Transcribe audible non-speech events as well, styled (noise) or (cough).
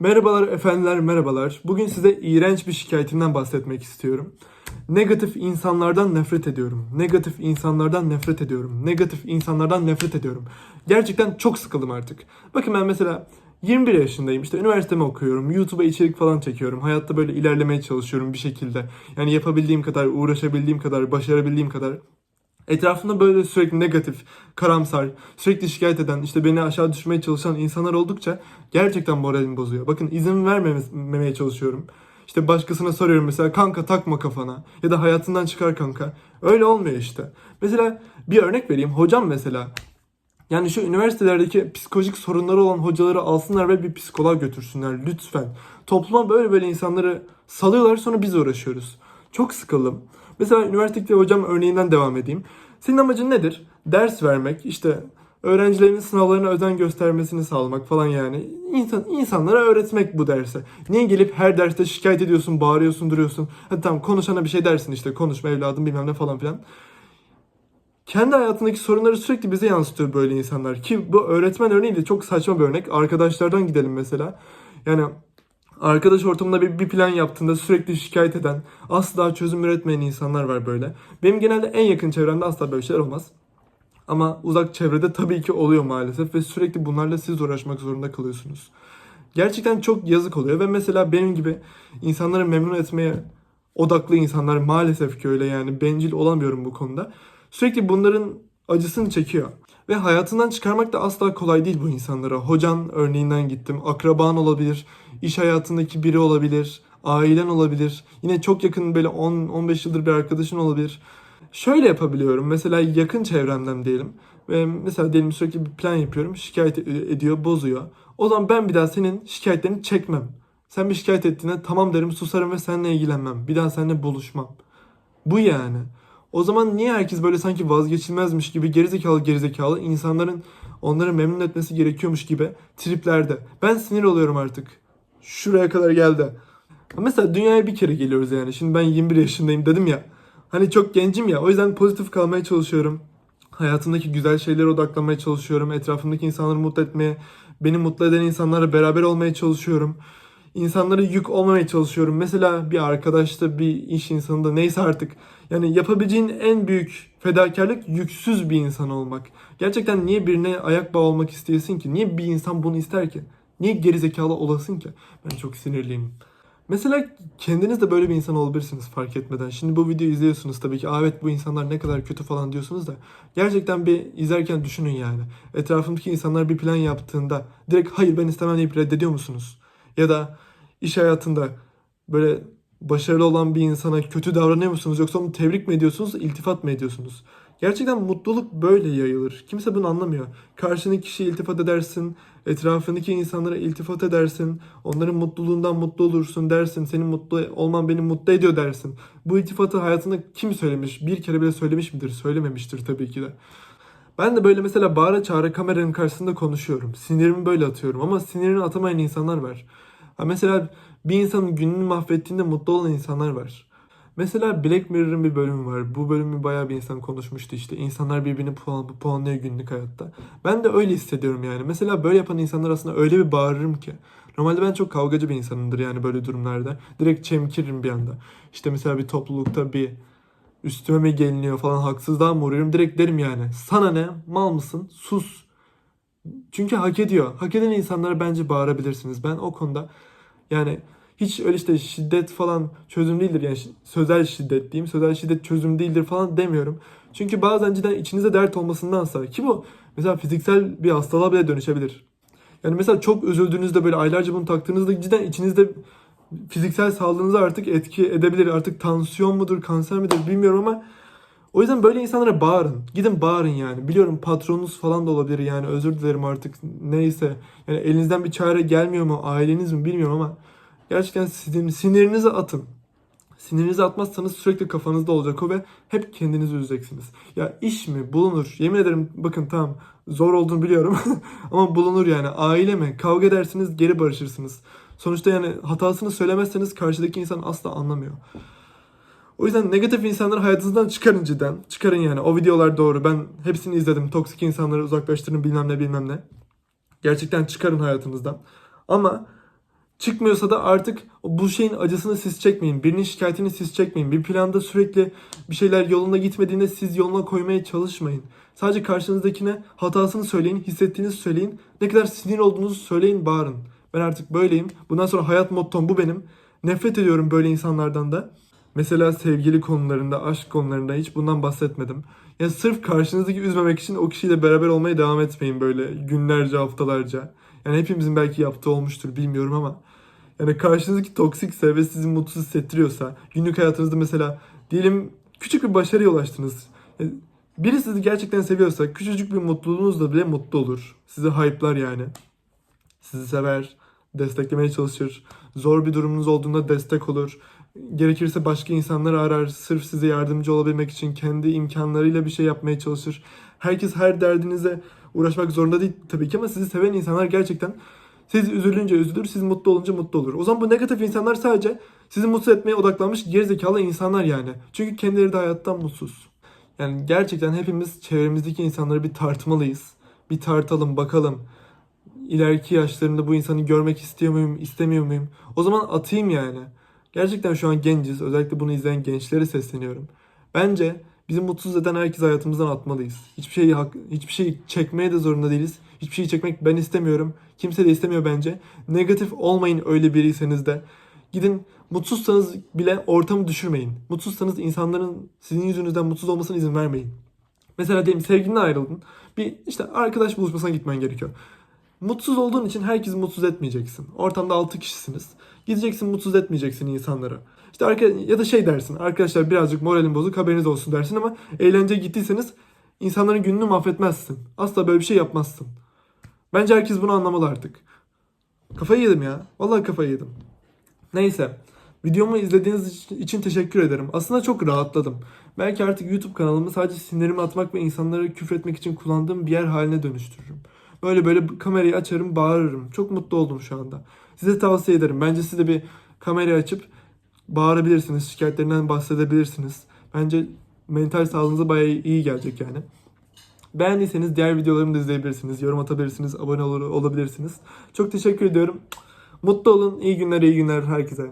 Merhabalar efendiler merhabalar. Bugün size iğrenç bir şikayetimden bahsetmek istiyorum. Negatif insanlardan nefret ediyorum. Negatif insanlardan nefret ediyorum. Negatif insanlardan nefret ediyorum. Gerçekten çok sıkıldım artık. Bakın ben mesela 21 yaşındayım. İşte üniversitemi okuyorum. YouTube'a içerik falan çekiyorum. Hayatta böyle ilerlemeye çalışıyorum bir şekilde. Yani yapabildiğim kadar, uğraşabildiğim kadar, başarabildiğim kadar. Etrafında böyle sürekli negatif, karamsar, sürekli şikayet eden, işte beni aşağı düşürmeye çalışan insanlar oldukça gerçekten moralimi bozuyor. Bakın izin vermemeye çalışıyorum. İşte başkasına soruyorum mesela kanka takma kafana ya da hayatından çıkar kanka. Öyle olmuyor işte. Mesela bir örnek vereyim. Hocam mesela yani şu üniversitelerdeki psikolojik sorunları olan hocaları alsınlar ve bir psikoloğa götürsünler lütfen. Topluma böyle böyle insanları salıyorlar sonra biz uğraşıyoruz. Çok sıkıldım. Mesela üniversitedeki hocam örneğinden devam edeyim. Senin amacın nedir? Ders vermek, işte öğrencilerin sınavlarına özen göstermesini sağlamak falan yani. İnsan, insanlara öğretmek bu derse. Niye gelip her derste şikayet ediyorsun, bağırıyorsun, duruyorsun. Hadi tamam konuşana bir şey dersin işte konuşma evladım bilmem ne falan filan kendi hayatındaki sorunları sürekli bize yansıtıyor böyle insanlar. Ki bu öğretmen örneği de çok saçma bir örnek. Arkadaşlardan gidelim mesela. Yani arkadaş ortamında bir, bir plan yaptığında sürekli şikayet eden, asla çözüm üretmeyen insanlar var böyle. Benim genelde en yakın çevremde asla böyle şeyler olmaz. Ama uzak çevrede tabii ki oluyor maalesef ve sürekli bunlarla siz uğraşmak zorunda kalıyorsunuz. Gerçekten çok yazık oluyor ve mesela benim gibi insanları memnun etmeye odaklı insanlar maalesef ki öyle yani bencil olamıyorum bu konuda. Sürekli bunların acısını çekiyor. Ve hayatından çıkarmak da asla kolay değil bu insanlara. Hocan örneğinden gittim. Akraban olabilir, iş hayatındaki biri olabilir, ailen olabilir. Yine çok yakın böyle 10-15 yıldır bir arkadaşın olabilir. Şöyle yapabiliyorum. Mesela yakın çevremden diyelim. Ve mesela diyelim sürekli bir plan yapıyorum. Şikayet ediyor, bozuyor. O zaman ben bir daha senin şikayetlerini çekmem. Sen bir şikayet ettiğinde tamam derim susarım ve seninle ilgilenmem. Bir daha seninle buluşmam. Bu yani. O zaman niye herkes böyle sanki vazgeçilmezmiş gibi gerizekalı gerizekalı insanların onları memnun etmesi gerekiyormuş gibi triplerde. Ben sinir oluyorum artık. Şuraya kadar geldi. Mesela dünyaya bir kere geliyoruz yani. Şimdi ben 21 yaşındayım dedim ya. Hani çok gencim ya. O yüzden pozitif kalmaya çalışıyorum. Hayatımdaki güzel şeylere odaklanmaya çalışıyorum. Etrafımdaki insanları mutlu etmeye, beni mutlu eden insanlarla beraber olmaya çalışıyorum. İnsanlara yük olmamaya çalışıyorum. Mesela bir arkadaşta, bir iş insanında neyse artık. Yani yapabileceğin en büyük fedakarlık yüksüz bir insan olmak. Gerçekten niye birine ayak bağı olmak isteyesin ki? Niye bir insan bunu ister ki? Niye gerizekalı olasın ki? Ben çok sinirliyim. Mesela kendiniz de böyle bir insan olabilirsiniz fark etmeden. Şimdi bu videoyu izliyorsunuz tabii ki. Aa, evet bu insanlar ne kadar kötü falan diyorsunuz da. Gerçekten bir izlerken düşünün yani. Etrafımdaki insanlar bir plan yaptığında direkt hayır ben istemem deyip reddediyor musunuz? Ya da iş hayatında böyle başarılı olan bir insana kötü davranıyor musunuz yoksa onu tebrik mi ediyorsunuz, iltifat mı ediyorsunuz? Gerçekten mutluluk böyle yayılır. Kimse bunu anlamıyor. Karşındaki kişiye iltifat edersin, etrafındaki insanlara iltifat edersin, onların mutluluğundan mutlu olursun dersin, senin mutlu olman beni mutlu ediyor dersin. Bu iltifatı hayatında kim söylemiş? Bir kere bile söylemiş midir? Söylememiştir tabii ki de. Ben de böyle mesela bağıra çağıra kameranın karşısında konuşuyorum. Sinirimi böyle atıyorum ama sinirini atamayan insanlar var. Ha mesela bir insanın gününü mahvettiğinde mutlu olan insanlar var. Mesela Black Mirror'ın bir bölümü var. Bu bölümü bayağı bir insan konuşmuştu işte. İnsanlar birbirini puan, puanlıyor günlük hayatta. Ben de öyle hissediyorum yani. Mesela böyle yapan insanlar aslında öyle bir bağırırım ki. Normalde ben çok kavgacı bir insanımdır yani böyle durumlarda. Direkt çemkiririm bir anda. İşte mesela bir toplulukta bir üstüme mi geliniyor falan haksızlığa mı uğruyorum direkt derim yani. Sana ne? Mal mısın? Sus. Çünkü hak ediyor. Hak eden insanlara bence bağırabilirsiniz. Ben o konuda yani hiç öyle işte şiddet falan çözüm değildir. Yani sözel şiddet diyeyim. Sözel şiddet çözüm değildir falan demiyorum. Çünkü bazen cidden içinize dert olmasındansa ki bu mesela fiziksel bir hastalığa bile dönüşebilir. Yani mesela çok üzüldüğünüzde böyle aylarca bunu taktığınızda cidden içinizde fiziksel sağlığınıza artık etki edebilir. Artık tansiyon mudur, kanser midir bilmiyorum ama o yüzden böyle insanlara bağırın. Gidin bağırın yani. Biliyorum patronunuz falan da olabilir yani özür dilerim artık neyse. Yani elinizden bir çare gelmiyor mu, aileniz mi bilmiyorum ama gerçekten sizin sinirinizi atın. Sinirinizi atmazsanız sürekli kafanızda olacak o ve hep kendinizi üzeceksiniz. Ya iş mi bulunur? Yemin ederim bakın tamam zor olduğunu biliyorum (laughs) ama bulunur yani. Aile mi? Kavga edersiniz geri barışırsınız. Sonuçta yani hatasını söylemezseniz karşıdaki insan asla anlamıyor. O yüzden negatif insanları hayatınızdan çıkarın cidden. Çıkarın yani. O videolar doğru. Ben hepsini izledim. Toksik insanları uzaklaştırın bilmem ne bilmem ne. Gerçekten çıkarın hayatınızdan. Ama çıkmıyorsa da artık bu şeyin acısını siz çekmeyin. Birinin şikayetini siz çekmeyin. Bir planda sürekli bir şeyler yolunda gitmediğinde siz yoluna koymaya çalışmayın. Sadece karşınızdakine hatasını söyleyin, hissettiğinizi söyleyin. Ne kadar sinir olduğunuzu söyleyin, bağırın. Ben artık böyleyim. Bundan sonra hayat mottom bu benim. Nefret ediyorum böyle insanlardan da. Mesela sevgili konularında, aşk konularında hiç bundan bahsetmedim. Ya sırf karşınızdaki üzmemek için o kişiyle beraber olmaya devam etmeyin böyle günlerce, haftalarca. Yani hepimizin belki yaptığı olmuştur bilmiyorum ama. Yani karşınızdaki toksikse ve sizi mutsuz hissettiriyorsa, günlük hayatınızda mesela diyelim küçük bir başarıya ulaştınız. Yani Biri sizi gerçekten seviyorsa küçücük bir mutluluğunuzla bile mutlu olur. Sizi hype'lar yani. Sizi sever, desteklemeye çalışır. Zor bir durumunuz olduğunda destek olur. Gerekirse başka insanları arar. Sırf size yardımcı olabilmek için kendi imkanlarıyla bir şey yapmaya çalışır. Herkes her derdinize uğraşmak zorunda değil tabii ki ama sizi seven insanlar gerçekten siz üzülünce üzülür, siz mutlu olunca mutlu olur. O zaman bu negatif insanlar sadece sizi mutsuz etmeye odaklanmış gerizekalı insanlar yani. Çünkü kendileri de hayattan mutsuz. Yani gerçekten hepimiz çevremizdeki insanları bir tartmalıyız. Bir tartalım bakalım. İleriki yaşlarımda bu insanı görmek istiyor muyum, istemiyor muyum? O zaman atayım yani. Gerçekten şu an genciz. Özellikle bunu izleyen gençlere sesleniyorum. Bence bizi mutsuz eden herkes hayatımızdan atmalıyız. Hiçbir şeyi hak, hiçbir şeyi çekmeye de zorunda değiliz. Hiçbir şeyi çekmek ben istemiyorum. Kimse de istemiyor bence. Negatif olmayın öyle biriyseniz de. Gidin mutsuzsanız bile ortamı düşürmeyin. Mutsuzsanız insanların sizin yüzünüzden mutsuz olmasına izin vermeyin. Mesela diyelim sevgilinle ayrıldın. Bir işte arkadaş buluşmasına gitmen gerekiyor. Mutsuz olduğun için herkesi mutsuz etmeyeceksin. Ortamda 6 kişisiniz. Gideceksin mutsuz etmeyeceksin insanları. İşte arka, ya da şey dersin. Arkadaşlar birazcık moralim bozuk haberiniz olsun dersin ama eğlence gittiyseniz insanların gününü mahvetmezsin. Asla böyle bir şey yapmazsın. Bence herkes bunu anlamalı artık. Kafayı yedim ya. Vallahi kafayı yedim. Neyse. Videomu izlediğiniz için teşekkür ederim. Aslında çok rahatladım. Belki artık YouTube kanalımı sadece sinirimi atmak ve insanlara küfretmek için kullandığım bir yer haline dönüştürürüm. Böyle böyle kamerayı açarım, bağırırım. Çok mutlu oldum şu anda. Size tavsiye ederim. Bence siz de bir kamerayı açıp bağırabilirsiniz. Şikayetlerinden bahsedebilirsiniz. Bence mental sağlığınıza bayağı iyi gelecek yani. Beğendiyseniz diğer videolarımı da izleyebilirsiniz. Yorum atabilirsiniz. Abone ol- olabilirsiniz. Çok teşekkür ediyorum. Mutlu olun. İyi günler, iyi günler herkese.